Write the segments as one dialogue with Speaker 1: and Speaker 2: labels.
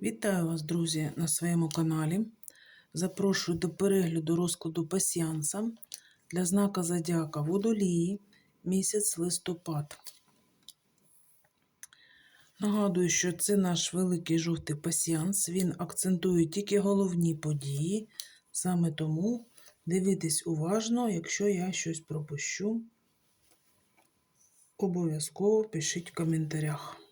Speaker 1: Вітаю вас, друзі, на своєму каналі. Запрошую до перегляду розкладу пасіанса для знака Зодіака Водолії місяць листопад. Нагадую, що це наш великий жовтий пасіанс. Він акцентує тільки головні події. Саме тому дивитесь уважно, якщо я щось пропущу. Обов'язково пишіть в коментарях.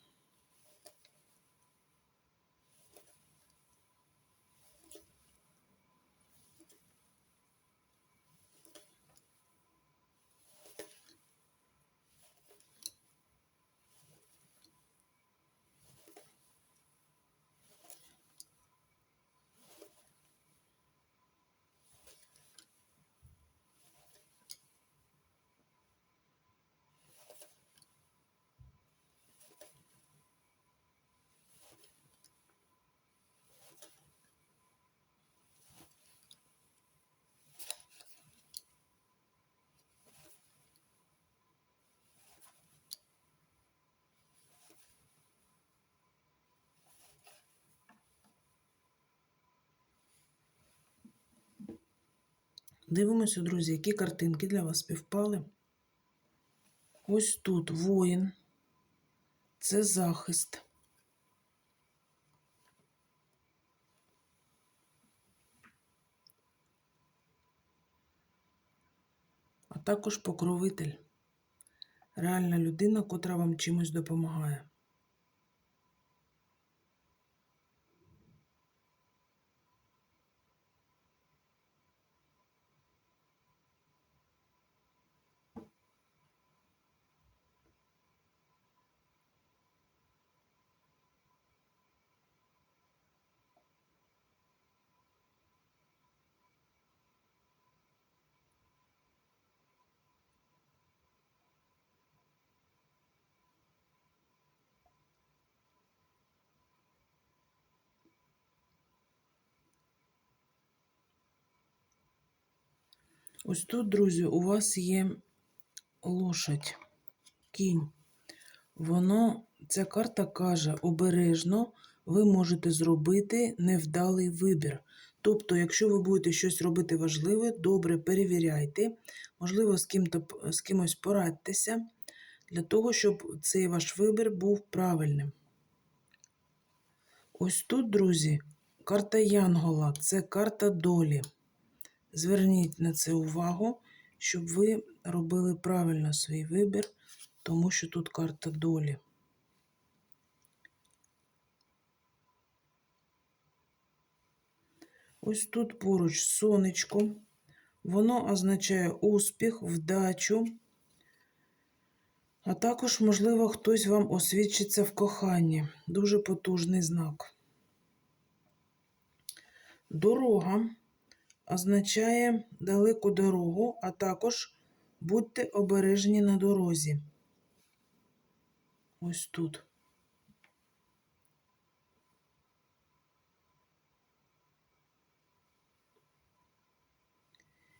Speaker 1: Дивимося, друзі, які картинки для вас співпали. Ось тут воїн. Це захист. А також покровитель. Реальна людина, котра вам чимось допомагає. Ось тут, друзі, у вас є лошадь, кінь. Воно, ця карта каже, обережно ви можете зробити невдалий вибір. Тобто, якщо ви будете щось робити важливе, добре перевіряйте, можливо, з, ким з кимось порадьтеся, для того, щоб цей ваш вибір був правильним. Ось тут, друзі, карта Янгола це карта долі. Зверніть на це увагу, щоб ви робили правильно свій вибір, тому що тут карта долі. Ось тут поруч сонечко. Воно означає успіх, вдачу, а також, можливо, хтось вам освідчиться в коханні. Дуже потужний знак. Дорога означає далеку дорогу, а також будьте обережні на дорозі. Ось тут.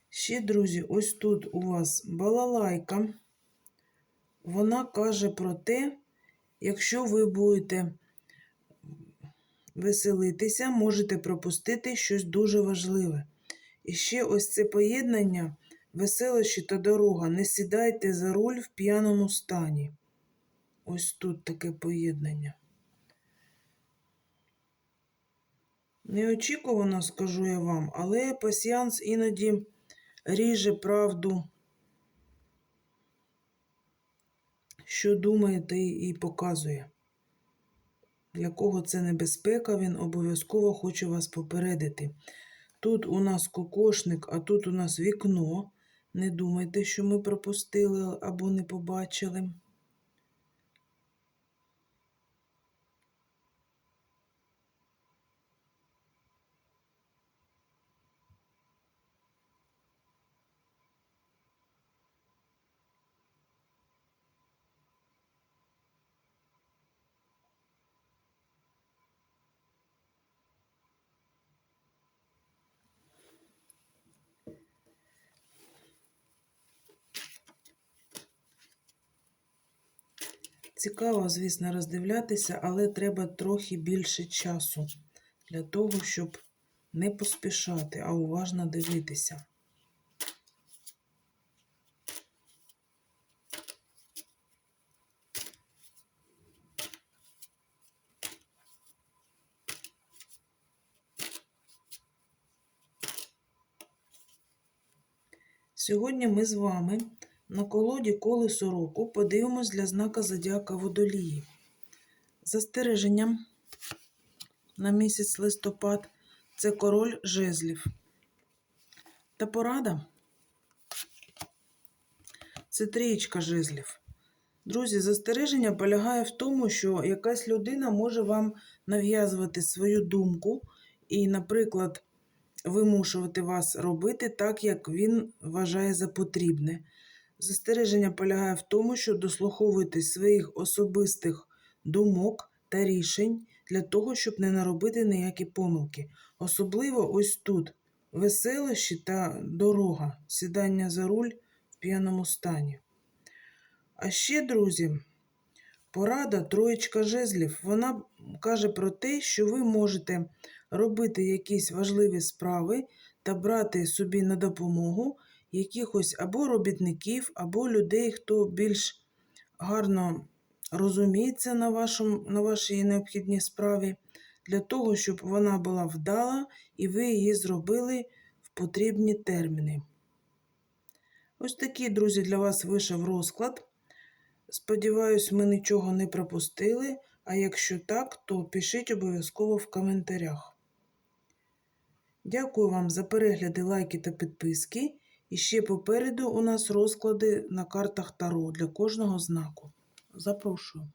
Speaker 1: Ще, друзі, ось тут у вас балалайка. Вона каже про те, якщо ви будете веселитися, можете пропустити щось дуже важливе. І ще ось це поєднання, веселощі та дорога. Не сідайте за руль в п'яному стані. Ось тут таке поєднання. Неочікувано скажу я вам, але пасіанс іноді ріже правду, що думаєте, і показує. Для кого це небезпека, він обов'язково хоче вас попередити. Тут у нас кокошник, а тут у нас вікно. Не думайте, що ми пропустили або не побачили. Цікаво, звісно, роздивлятися, але треба трохи більше часу для того, щоб не поспішати, а уважно дивитися. Сьогодні ми з вами на колоді колесо року подивимось для знака Зодіака Водолії. Застереженням на місяць листопад це король жезлів. Та порада це трієчка жезлів. Друзі, застереження полягає в тому, що якась людина може вам нав'язувати свою думку і, наприклад, вимушувати вас робити так, як він вважає за потрібне. Застереження полягає в тому, що дослуховуйтесь своїх особистих думок та рішень для того, щоб не наробити ніякі помилки. Особливо ось тут веселощі та дорога, сідання за руль в п'яному стані. А ще, друзі, порада троєчка жезлів. Вона каже про те, що ви можете робити якісь важливі справи та брати собі на допомогу якихось або робітників, або людей, хто більш гарно розуміється на, вашому, на вашій необхідній справі, для того, щоб вона була вдала і ви її зробили в потрібні терміни. Ось такий, друзі, для вас вийшов розклад. Сподіваюсь, ми нічого не пропустили, а якщо так, то пишіть обов'язково в коментарях. Дякую вам за перегляди, лайки та підписки. І ще попереду у нас розклади на картах Таро для кожного знаку. Запрошую.